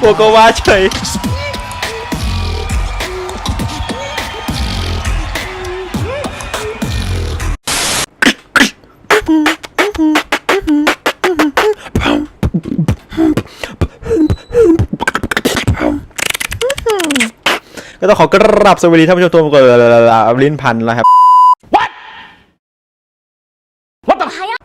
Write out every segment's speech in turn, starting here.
โกโกวาเฉยก็ต้องขอกราบสวัสดีท่านผู้ชมทุกคนลิ้นพันแล้วครับ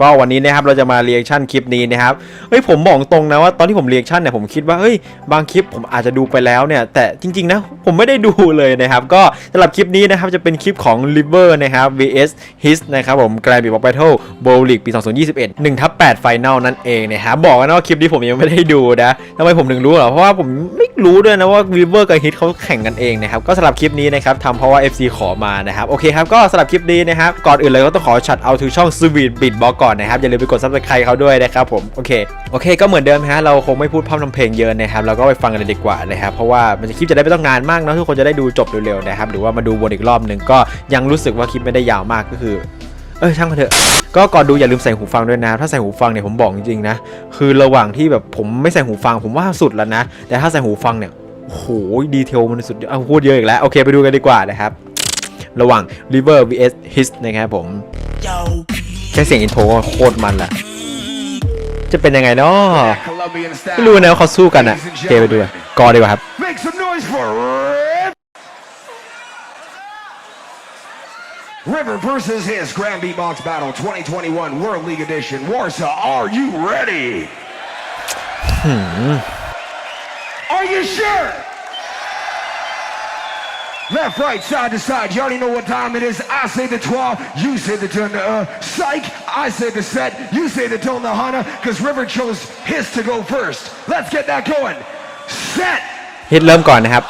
ก็วันนี้นะครับเราจะมาเรีแอคชั่นคลิปนี้นะครับเฮ้ยผมบอกตรงนะว่าตอนที่ผมเรีแอคชั่นเนี่ยผมคิดว่าเฮ้ยบางคลิปผมอาจจะดูไปแล้วเนี่ย แต่จริงๆนะผมไม่ได้ดูเลยนะครับ ก็สำหรับคลิปนี้นะครับจะเป็นคลิปของ River นะครับ vs His นะครับผม Grand Prix Battle Bowl League ปี 2021 1ทับ8 Final นั่นเองนะครับบอกกันว่าคลิปนี้ผมยังไม่ได้ดูนะทำไมผมถึงรู้เหรอเพราะว่าผมไม่รู้ด้วยนะว่า River กับ His เขาแข่งกันเองนะครับก็สำหรับคลิปนี้นะครับทำเพราะว่า FC ขอมานะครับโอเคครับก็สำหรับคลิปนี้นะครับก่อนอื่นเลยก็ต้องขอชัดเอาถึงช่อง Sweet Beatbox ก่อนนะครับ อย่าลืมไปกด Subscribe เขาด้วยนะครับผม โอเค โอเค ก็เหมือนเดิมฮะ เราคงไม่พูดพร่ำทำเพลงเยอะนะครับ เราก็ไปฟังกันเลยดีกว่านะครับ เพราะว่ามันจะคลิปจะได้ไม่ต้องนานมากเนาะ ทุกคนจะได้ดูจบเร็วๆนะครับ หรือว่ามาดูวนอีกรอบหนึ่งก็ยังรู้สึกว่าคลิปไม่ได้ยาวมากก็คือ เออช่างมันเถอะ ก็ก่อนดูอย่าลืมใส่หูฟังด้วยนะ ถ้าใส่หูฟังเนี่ยผมบอกจริงๆนะ คือระหว่างที่แบบผมไม่ใส่หูฟังผมว่าสุดแล้วนะ แต่ถ้าใส่หูฟังเนี่ย โอ้โห ดีเทลมันสุดเอาพูดเยอะอีกแล้ว โอเค ไปดูกันดีกว่านะครับ ระหว่าง River vs His นะครับผม ค่เสียงอินโทรก็โคตรมันแหละจะเป็นยังไงเนาะ Colombian style. ไม่รู้นะว่าเขาสู้กันอะโอเคไปดูกันกอดีกว่าครับ Make some noise for Rip. River versus his Grand Beatbox Battle 2021 World League Edition. Warsaw, are you ready? Are you sure? Left, right, side to side. You already know what time it is. I say the 12, you say the tone, uh, psych. I say the set, you say the tone, the Hana, because River chose his to go first. Let's get that going. Set. ฮิตเริ่มก่อนนะครับ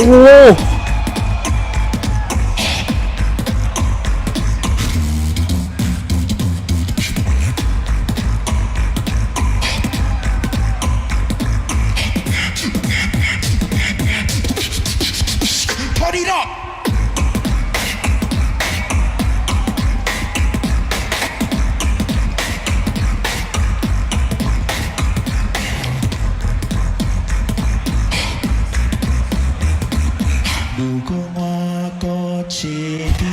โอ้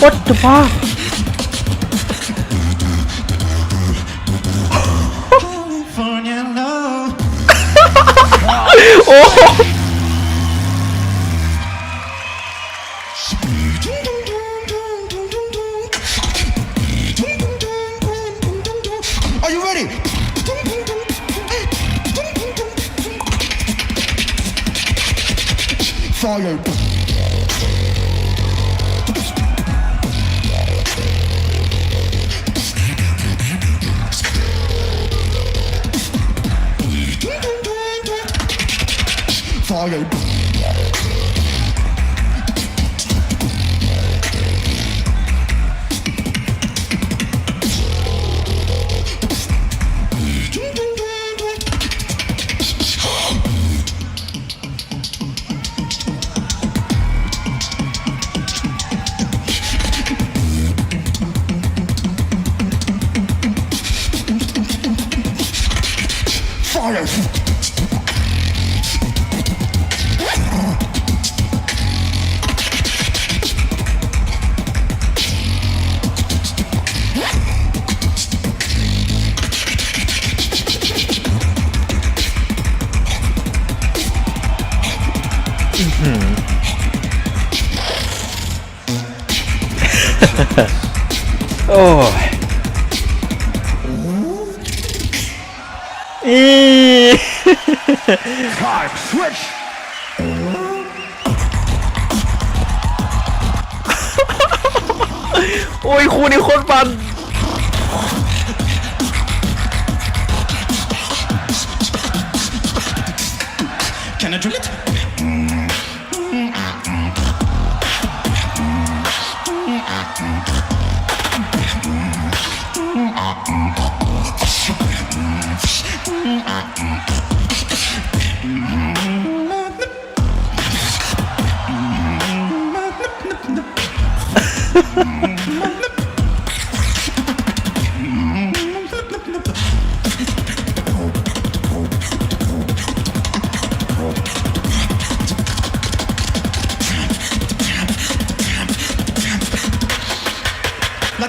what the fuck? California oh. โอ้ยอี Time switch โอ้ยคู่นี้โคตรปันแคนาดริล Like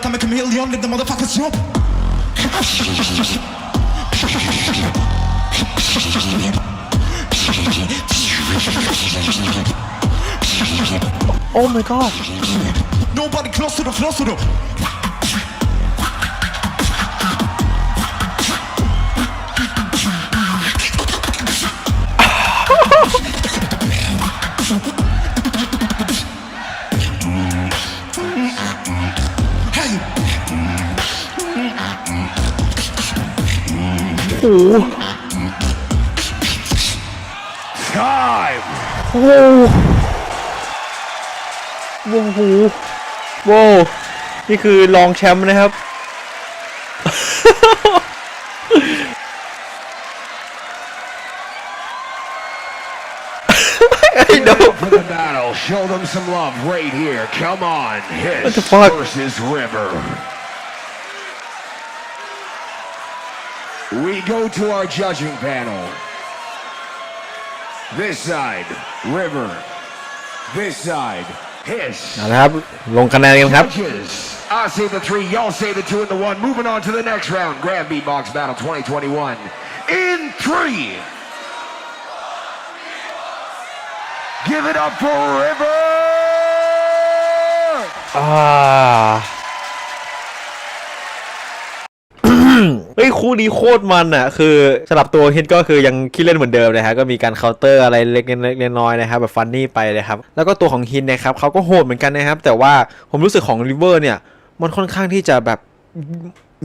I'm a chameleon, let the motherfuckers jump. โอ้ my god Nobody close to the, close to the. Oh. Time. Whoa. Whoa. โหโอ้โหโว้วนี่คือรองแชมป์นะครับ ไอ้โด For the battle, show them some love right here. Come on, Hiss What the fuck? versus River. We go to our judging panel. This side, River. This side, Hiss. เอาละครับ ลงคะแนนกันครับ Judges, I say the three, y'all say the two and the one. Moving on to the next round, Grand Beatbox Battle 2021. In three. Give it up for River! อ่ เฮ้ยคู่นี้โคตรมันอะ คือสำหรับตัวฮิตก็คือยังคิดเล่นเหมือนเดิมนะฮะก็มีการเคาน์เตอร์อะไรเล็กๆน้อยๆนะครับแบบฟันนี่ไปเลยครับแล้วก็ตัวของฮินนะครับเขาก็โหดเหมือนกันนะครับ แต่ว่าผมรู้สึกของริเวอร์เนี่ยมันค่อนข้างที่จะแบบ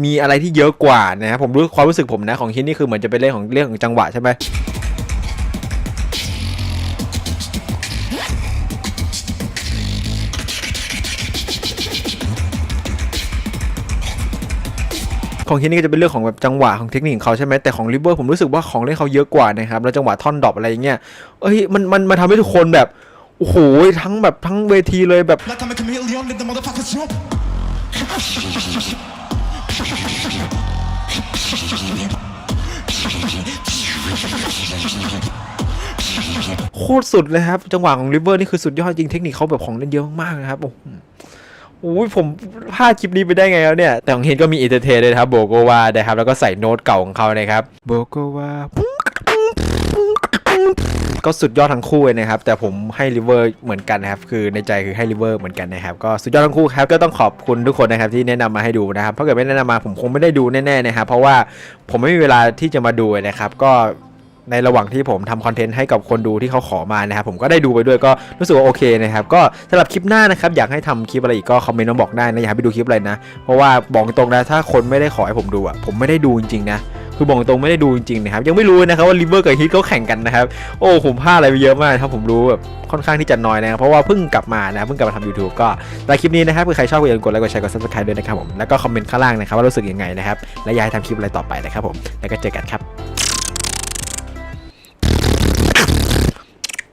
มีอะไรที่เยอะกว่านะครับผมรู้ความรู้สึกผมนะของฮินนี่คือเหมือนจะเป็นเรื่องของเรื่องของจังหวะใช่ไหม ของที่นี่ก็จะเป็นเรื่องของแบบจังหวะของเทคนิคของเขาใช่ไหมแต่ของริเวอร์ผมรู้สึกว่าของเล่นเขาเยอะกว่านะครับแล้วจังหวะท่อนดรอปอะไรอย่างเงี้ยเอ้ยมันมันมันทำให้ทุกคนแบบโอ้โหทั้งแบบทั้งเวทีเลยแบบโคตรสุดเลยครับ จังหวะของริเวอร์นี่คือสุดยอดจริงเทคนิคเขาแบบของเล่นเยอะมากนะครับโอ้ อุ้ยผมพลาดคลิปนี้ไปได้ไงแล้วเนี่ย แต่ของเฮนก็มีเอเตอร์เทนเลยนะครับโบโกวานะครับ แล้วก็ใส่โน้ตเก่าของเขานะครับโบโกวาก็สุดยอดทั้งคู่เลยนะครับ แต่ผมให้ลิเวอร์เหมือนกันนะครับ คือในใจคือให้ลิเวอร์เหมือนกันนะครับ ก็สุดยอดทั้งคู่ครับ ก็ต้องขอบคุณทุกคนนะครับที่แนะนำมาให้ดูนะครับ ถ้าเกิดไม่แนะนำมาผมคงไม่ได้ดูแน่ๆนะครับ เพราะว่าผมไม่มีเวลาที่จะมาดูนะครับ ก็ ในระหว่างที่ผมทำคอนเทนต์ให้กับคนดูที่เขาขอมานะครับผมก็ได้ดูไปด้วยก็รู้สึกว่าโอเคนะครับก็สำหรับคลิปหน้านะครับอยากให้ทำคลิปอะไรอีกก็คอมเมนต์มาบอกได้นะอยากไปดูคลิปอะไรนะ เพราะว่าบอกตรงนะถ้าคนไม่ได้ขอให้ผมดูอะผมไม่ได้ดูจริงๆนะคือบอกตรงไม่ได้ดูจริงๆนะครับยังไม่รู้นะครับว่าลิเวอร์กับฮิตเขาแข่งกันนะครับโอ้ผมพลาดอะไรไปเยอะมากครับผมรู้แบบค่อนข้างที่จะน้อยนะครับเพราะว่าเพิ่งกลับมานะเพิ่งกลับมาทำ YouTube ก็ในคลิปนี้นะครับคือใครชอบก็อย่าลืมกดไลค์กดแชร์กด subscribe ด้วยนะครับผมแล้วก็คอมเมนต์ข้างล่างนะครับว่ารู้สึกยังไงนะครับและอยากให้ทำคลิปอะไรต่อไปนะครับผมแล้วก็เจอกันครับ